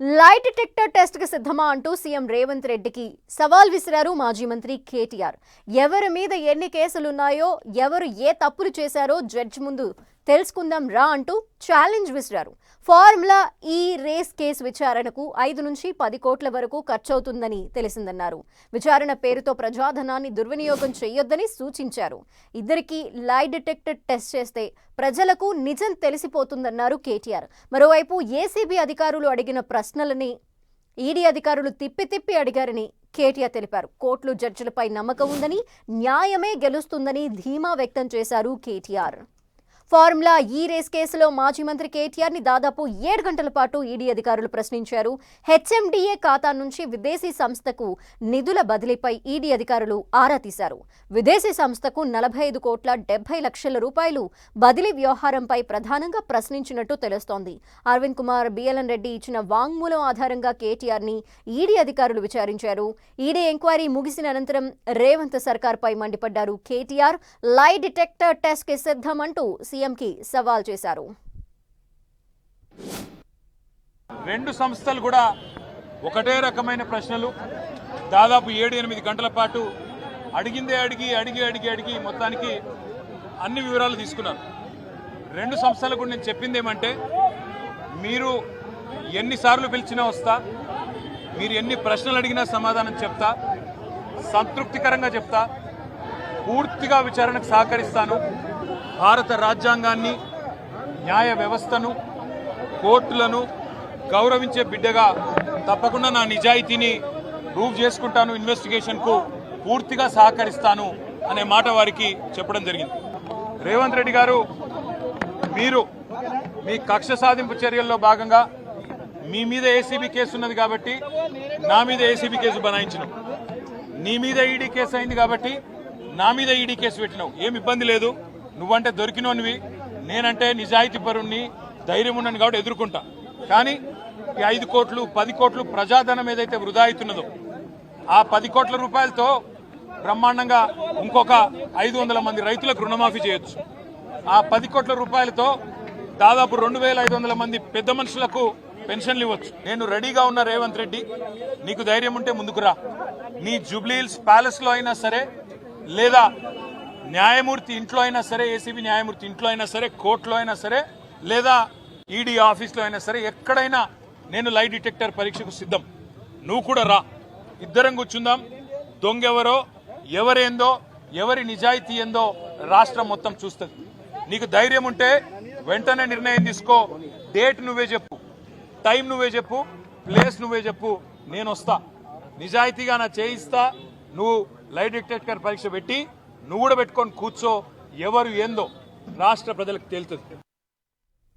Light detector టెస్ట్కి సిద్ధమా అంటూ సీఎం రేవంత్ రెడ్డికి సవాల్ విసిరారు మాజీ మంత్రి కేటీఆర్. ఎవరి మీద ఎన్ని కేసులున్నాయో ఎవరు ఏ తప్పులు చేశారో జడ్జి ముందు తెలుసుకుందాం రా అంటూ ఛాలెంజ్ విసిరారు. ఫార్ములా ఈ రేస్ కేసు విచారణకు ఐదు నుంచి పది కోట్ల వరకు ఖర్చవుతుందని తెలిసిందన్నారు. విచారణ పేరుతో ప్రజాధనాన్ని దుర్వినియోగం చేయొద్దని సూచించారు. ఇద్దరికి లై డిటెక్టర్ టెస్ట్ చేస్తే ప్రజలకు నిజం తెలిసిపోతుందన్నారు కేటీఆర్. మరోవైపు ఏసీబీ అధికారులు అడిగిన ప్రశ్నలని ఈడీ అధికారులు తిప్పి తిప్పి అడిగారని కేటీఆర్ తెలిపారు. కోర్టులు జడ్జిలపై నమ్మకం ఉందని న్యాయమే గెలుస్తుందని ధీమా వ్యక్తం చేశారు కేటీఆర్. ఫార్ములా ఈ రేస్ కేసులో మాజీ మంత్రి కేటీఆర్ని దాదాపు ఏడు గంటల పాటు ఈడీ అధికారులు ప్రశ్నించారు. హెచ్ఎండిఏ ఖాతా నుంచి విదేశీ సంస్థకు నిధుల బదిలీపై ఈడీ అధికారులు ఆరా తీశారు. విదేశీ సంస్థకు నలభై ఐదు కోట్ల డెబ్బై లక్షల రూపాయలు బదిలీ వ్యవహారంపై ప్రధానంగా ప్రశ్నించినట్టు తెలుస్తోంది. అరవింద్ కుమార్ బిఎల్ఎన్ రెడ్డి ఇచ్చిన వాంగ్మూలం ఆధారంగా కేటీఆర్ని ఈడీ అధికారులు విచారించారు. ఈడీ ఎంక్వైరీ ముగిసిన అనంతరం రేవంత్ సర్కార్పై మండిపడ్డారు కేటీఆర్. లై డిటెక్టర్ టెస్ట్కి సిద్ధమంటూ సీఎంకి సవాల్ చేశారు. రెండు సంస్థలు కూడా ఒకటే రకమైన ప్రశ్నలు. దాదాపు ఏడు ఎనిమిది గంటల పాటు అడిగిందే అడిగి అడిగి అడిగి అడిగి మొత్తానికి అన్ని వివరాలు తీసుకున్నారు. రెండు సంస్థలకు కూడా నేను చెప్పింది ఏమంటే మీరు ఎన్నిసార్లు పిలిచినా వస్తా మీరు ఎన్ని ప్రశ్నలు అడిగినా సమాధానం చెప్తా సంతృప్తికరంగా చెప్తా పూర్తిగా విచారణకు సహకరిస్తాను. భారత రాజ్యాంగాన్ని న్యాయ వ్యవస్థను కోర్టులను గౌరవించే బిడ్డగా తప్పకుండా నా నిజాయితీని ప్రూవ్ చేసుకుంటాను ఇన్వెస్టిగేషన్కు పూర్తిగా సహకరిస్తాను అనే మాట వారికి చెప్పడం జరిగింది. రేవంత్ రెడ్డి గారు మీరు మీ కక్ష సాధింపు చర్యల్లో భాగంగా మీ మీద ఏసీబీ కేసు ఉన్నది కాబట్టి నా మీద ఏసీబీ కేసు బనాయించినాం. నీ మీద ఈడీ కేసు అయింది కాబట్టి నా మీద ఈడీ కేసు పెట్టినావు ఏమి ఇబ్బంది లేదు. నువ్వంటే దొరికినోనివి నేనంటే నిజాయితీ పరుణ్ణి ధైర్యం ఉన్నాను కాబట్టి ఎదుర్కొంటా. కానీ ఈ ఐదు కోట్లు పది కోట్లు ప్రజాధనం ఏదైతే వృధా అవుతున్నదో ఆ పది కోట్ల రూపాయలతో బ్రహ్మాండంగా ఇంకొక ఐదు వందల మంది రైతులకు రుణమాఫీ చేయొచ్చు. ఆ పది కోట్ల రూపాయలతో దాదాపు రెండు వేల ఐదు వందల మంది పెద్ద మనుషులకు పెన్షన్లు ఇవ్వచ్చు. నేను రెడీగా ఉన్న రేవంత్ రెడ్డి నీకు ధైర్యం ఉంటే ముందుకురా నీ జూబ్లీహిల్స్ ప్యాలెస్లో అయినా సరే లేదా న్యాయమూర్తి ఇంట్లో అయినా సరే ఏసీబీ న్యాయమూర్తి ఇంట్లో అయినా సరే కోర్టులో అయినా సరే లేదా ఈడీ ఆఫీస్లో అయినా సరే ఎక్కడైనా నేను లై డిటెక్టర్ పరీక్షకు సిద్ధం. నువ్వు కూడా రా. ఇద్దరం కూర్చుందాం. దొంగెవరో ఎవరేందో ఎవరి నిజాయితీ ఏందో రాష్ట్రం మొత్తం చూస్తుంది. నీకు ధైర్యం ఉంటే వెంటనే నిర్ణయం తీసుకో. డేట్ నువ్వే చెప్పు. టైం నువ్వే చెప్పు. ప్లేస్ నువ్వే చెప్పు. నేను వస్తా. నిజాయితీగా నా చేయిస్తా. నువ్వు లై డిటెక్టర్ పరీక్ష పెట్టి నువ్వు కూడా పెట్టుకొని కూర్చో. ఎవరు ఏందో రాష్ట్ర ప్రజలకు తేలుతుంది.